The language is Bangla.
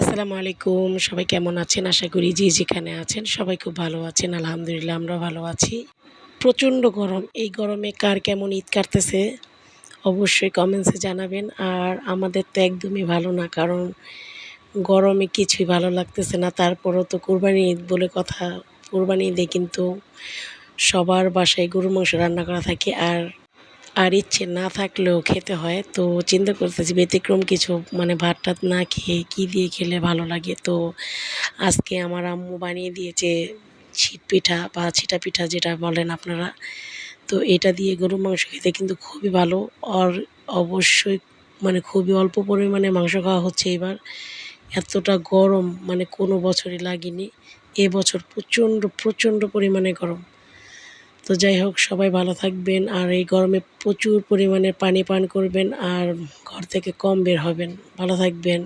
আসসালামু আলাইকুম। সবাই কেমন আছেন? আশা করি যে যেখানে আছেন সবাই খুব ভালো আছেন। আলহামদুলিল্লাহ আমরা ভালো আছি। প্রচণ্ড গরম। এই গরমে কার কেমন ঈদ কাটতেছে অবশ্যই কমেন্টসে জানাবেন। আর আমাদের তো একদমই ভালো না, কারণ গরমে কিছুই ভালো লাগতেছে না। তারপরও তো কোরবানি ঈদ বলে কথা। কোরবানি ঈদে কিন্তু সবার বাসায় গরু মাংস রান্না করা থাকে। আর আর ইচ্ছে না থাকলেও খেতে হয়। তো চিন্তা করতেছি ব্যতিক্রম কিছু মানে ভাত টাত না খেয়ে কী দিয়ে খেলে ভালো লাগে? তো আজকে আমার আম্মু বানিয়ে দিয়েছে ছিট পিঠা বা ছিটা পিঠা যেটা বলেন আপনারা। তো এটা দিয়ে গরু মাংস খেতে কিন্তু খুবই ভালো। আর অবশ্যই মানে খুবই অল্প পরিমাণে মাংস খাওয়া হচ্ছে এবার। এতটা গরম মানে কোনো বছরই লাগেনি। এবছর প্রচণ্ড প্রচণ্ড পরিমাণে গরম। তো যাই হোক, সবাই ভালো থাকবেন আর এই গরমে প্রচুর পরিমাণে পানি পান করবেন আর ঘর থেকে কম বের হবেন। ভালো থাকবেন।